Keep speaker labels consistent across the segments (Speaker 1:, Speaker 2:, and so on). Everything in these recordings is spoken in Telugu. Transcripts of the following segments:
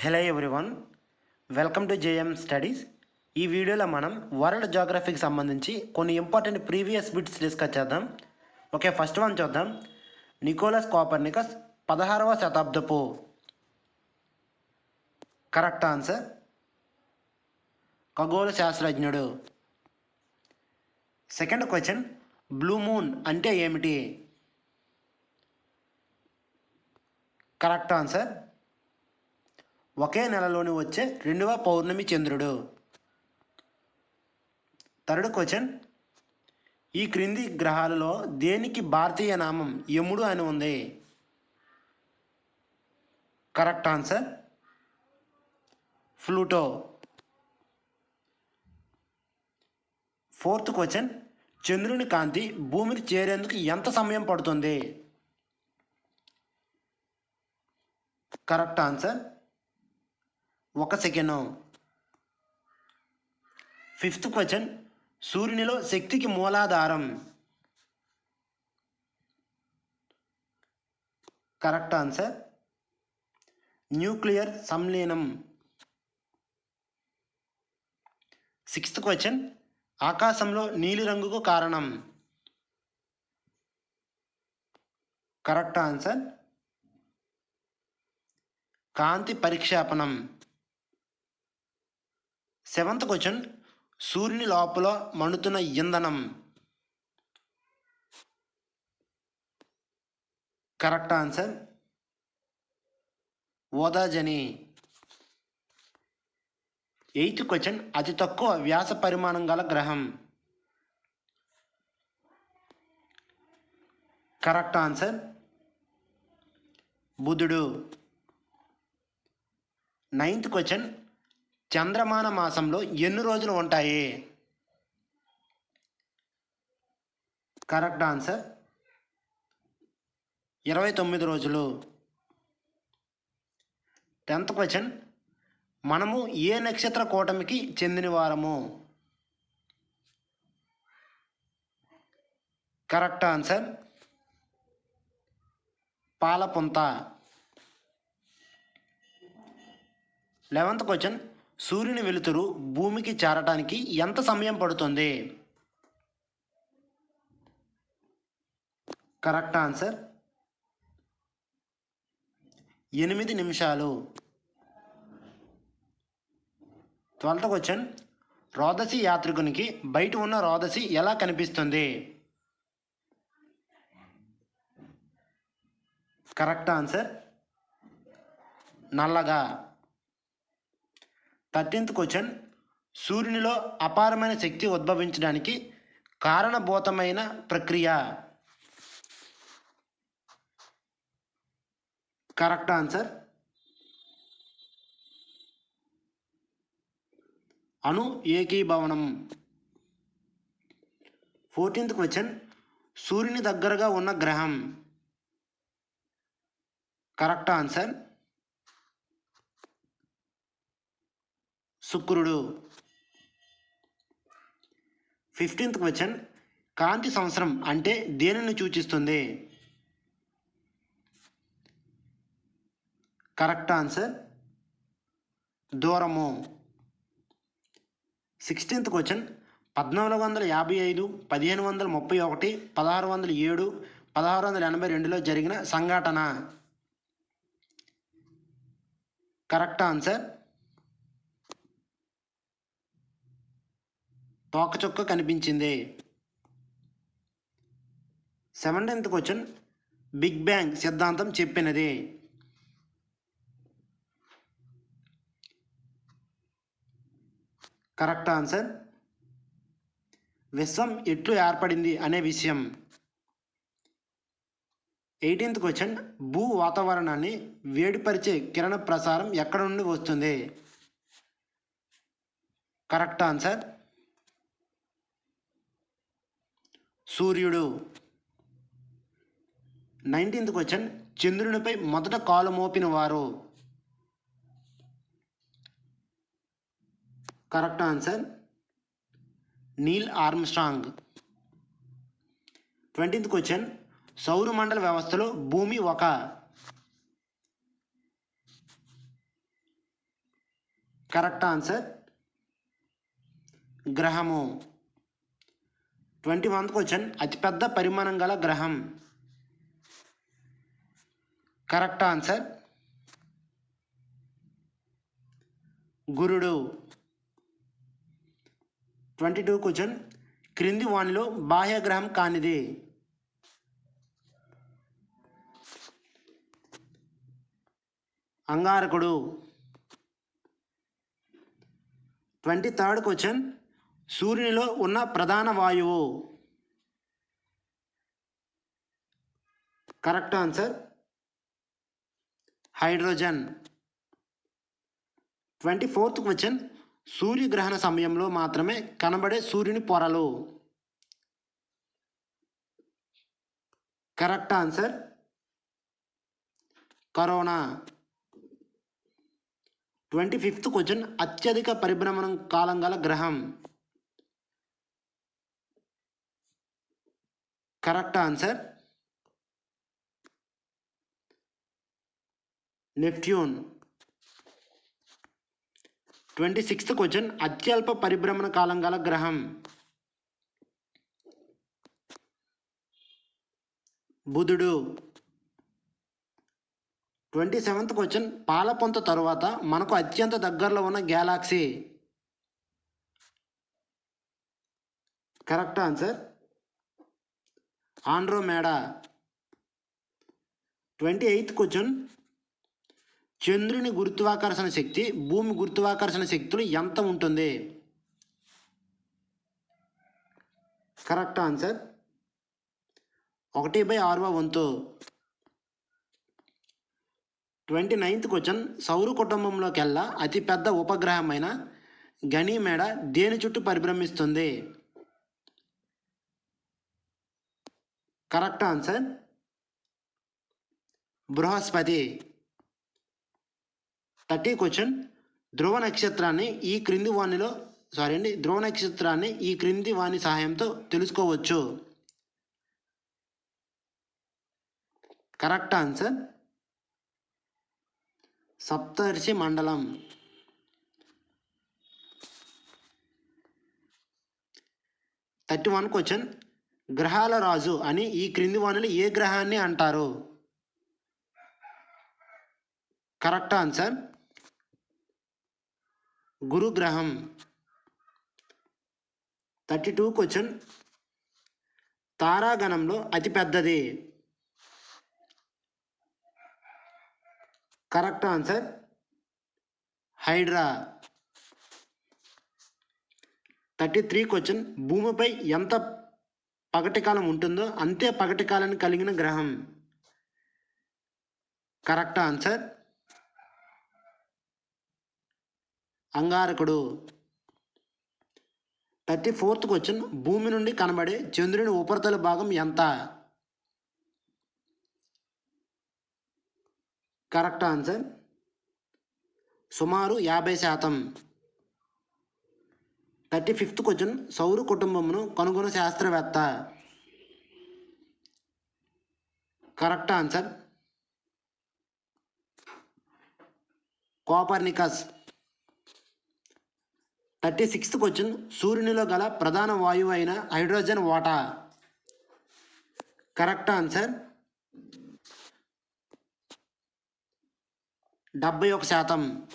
Speaker 1: Hello everyone welcome to JM studies ఈ వీడియోలో మనం వరల్డ్ జాగ్రఫీకి సంబంధించి కొన్ని ఇంపార్టెంట్ ప్రీవియస్ బిట్స్ డిస్కస్ చేద్దాం. ఓకే ఫస్ట్ వన్ చూద్దాం. నికోలస్ కోపర్నికస్ పదహారవ శతాబ్దపు. కరెక్ట్ ఆన్సర్ ఖగోళ శాస్త్రజ్ఞుడు. సెకండ్ క్వశ్చన్ బ్లూ మూన్ అంటే ఏమిటి? కరెక్ట్ ఆన్సర్ ఒకే నెలలోని వచ్చే రెండవ పౌర్ణమి చంద్రుడు. Third question. ఈ క్రింది గ్రహాలలో దేనికి భారతీయ నామం యముడు అని ఉంది? Correct answer Pluto fourth question. చంద్రుని కాంతి భూమిని చేరేందుకు ఎంత సమయం పడుతుంది? కరెక్ట్ ఆన్సర్ ఒక సెకండ్. Fifth question. సూర్యునిలో శక్తికి మూలాధారం. Correct answer. Nuclear సంలీనం. Sixth question. ఆకాశంలో నీలిరంగుకు కారణం. Correct answer. కాంతి పరిక్షేపణం. సెవెంత్ క్వశ్చన్ సూర్యుని లోపల మండుతున్న ఇంధనం. కరెక్ట్ ఆన్సర్ ఓదాజని. ఎయిత్ క్వశ్చన్ అతి తక్కువ వ్యాస పరిమాణం గల గ్రహం. కరెక్ట్ ఆన్సర్ బుధుడు. నైన్త్ క్వశ్చన్ చంద్రమాన మాసంలో ఎన్ని రోజులు ఉంటాయి? Correct answer. ఇరవై తొమ్మిది రోజులు. Tenth question. మనము ఏ నక్షత్ర కూటమికి చెందిన వారము? Correct answer. పాలపుంత. Eleventh question. సూర్యుని వెలుతురు భూమికి చేరటానికి ఎంత సమయం పడుతుంది? కరెక్ట్ ఆన్సర్ ఎనిమిది నిమిషాలు. Twelfth question. రోదసి యాత్రికునికి బయట ఉన్న రోదసి ఎలా కనిపిస్తుంది? కరెక్ట్ ఆన్సర్ నల్లగా. Thirteenth question. సూర్యునిలో అపారమైన శక్తి ఉద్భవించడానికి కారణభూతమైన ప్రక్రియ. Correct answer. అణు ఏకీభవనం. Fourteenth question. సూర్యుని దగ్గరగా ఉన్న గ్రహం. Correct answer. శుక్రుడు. ఫిఫ్టీన్త్ క్వశ్చన్ కాంతి సంవత్సరం అంటే దేనిని సూచిస్తుంది? కరెక్ట్ ఆన్సర్ దూరము. సిక్స్టీన్త్ క్వశ్చన్ పద్నాలుగు వందల యాభై ఐదు పదిహేను వందల ముప్పై ఒకటి పదహారు వందల ఏడు పదహారు వందల ఎనభై రెండులో జరిగిన సంఘటన. కరెక్ట్ ఆన్సర్ తోకచుక్క కనిపించింది. Seventeenth question. బిగ్ బ్యాంగ్ సిద్ధాంతం చెప్పినది. Correct answer. విశ్వం ఎట్లు ఏర్పడింది అనే విషయం. Eighteenth question. భూ వాతావరణాన్ని వేడిపరిచే కిరణ ప్రసారం ఎక్కడ నుండి వస్తుంది? Correct answer. సూర్యుడు. Nineteenth question. చంద్రునిపై మొదట కాలు మోపిన వారు correct answer. Neil Armstrong. Twentieth question. సౌరమండల వ్యవస్థలో భూమి ఒక. Correct answer. గ్రహము. Twenty వన్త్ question. అతిపెద్ద పరిమాణం గల గ్రహం. Correct answer. గురుడు. Twenty two question. క్రింది వానిలో బాహ్య గ్రహం కానిది. అంగారకుడు. Twenty third question. సూర్యునిలో ఉన్న ప్రధాన వాయువు. Correct answer hydrogen twenty fourth question సూర్యగ్రహణ సమయంలో మాత్రమే కనబడే సూర్యుని పొరలు. Correct answer corona twenty fifth question అత్యధిక పరిభ్రమణం కాలం గల గ్రహం. Correct answer? Neptune. Twenty sixth question అత్యల్ప పరిభ్రమణ కాలం గల గ్రహం. బుధుడు. ట్వంటీ సెవెంత్ క్వశ్చన్ పాలపొంత తరువాత మనకు అత్యంత దగ్గరలో ఉన్న galaxy. Correct answer? Andromeda. Twenty eighth question. చంద్రుని గురుత్వాకర్షణ శక్తి భూమి గురుత్వాకర్షణ శక్తులు ఎంత ఉంటుంది? కరెక్ట్ ఆన్సర్ ఒకటి బై ఆరవ వంతు. Twenty ninth question. సౌర కుటుంబంలోకెల్లా అతిపెద్ద ఉపగ్రహమైన గనీమేడ దేని చుట్టూ పరిభ్రమిస్తుంది? Correct answer. Brihaspati. Thirty question. ధ్రువ నక్షత్రాన్ని ఈ క్రింది వాణిలో సారీ అండి ధ్రువ నక్షత్రాన్ని ఈ క్రింది వాణి సహాయంతో తెలుసుకోవచ్చు. Correct answer. సప్తర్షి మండలం. Thirty one question. గ్రహాల రాజు అని ఈ క్రింది వాణిలో ఏ గ్రహాన్ని అంటారు? కరెక్ట్ ఆన్సర్ గురుగ్రహం. Thirty two question. తారాగణంలో అతిపెద్దది correct answer Hydra. Thirty three question. భూమిపై ఎంత పగటి కాలం ఉంటుందో అంతే పగటి కాలాన్ని కలిగిన గ్రహం. Correct answer? అంగారకుడు. Thirty fourth question. భూమి నుండి కనబడే చంద్రుని ఉపరితల భాగం ఎంత? Correct answer? సుమారు యాభై శాతం. Thirty fifth question. సౌర కుటుంబమును కనుగొన్న శాస్త్రవేత్త. Correct answer. Copernicus. Thirty sixth question. సూర్యునిలో గల ప్రధాన వాయువు అయిన హైడ్రోజన్ వాటా. Correct answer. డెబ్బై ఒక శాతం.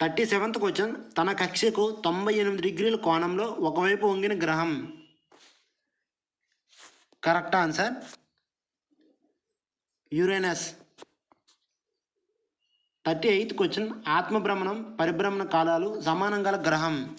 Speaker 1: Thirty seventh question. తన కక్షకు తొంభై ఎనిమిది డిగ్రీల కోణంలో ఒకవైపు వంగిన గ్రహం. Correct answer? Uranus. Thirty eighth question. ఆత్మభ్రమణం పరిభ్రమణ కాలాలు సమానం గల గ్రహం.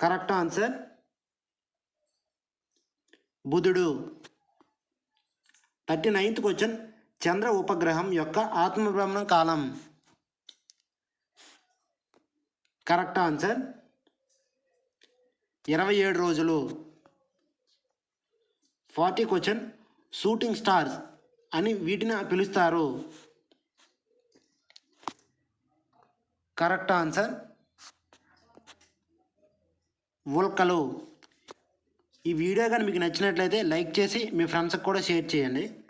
Speaker 1: Correct answer? బుధుడు. Thirty ninth question. చంద్ర ఉపగ్రహం యొక్క ఆత్మభ్రమణ కాలం. Correct answer? ఇరవై ఏడు రోజులు. Forty question. షూటింగ్ స్టార్స్ అని వీటిని పిలుస్తారు. Correct answer? ఉల్కలు. ఈ వీడియో కానీ మీకు నచ్చినట్లయితే లైక్ చేసి మీ ఫ్రెండ్స్కి కూడా షేర్ చేయండి.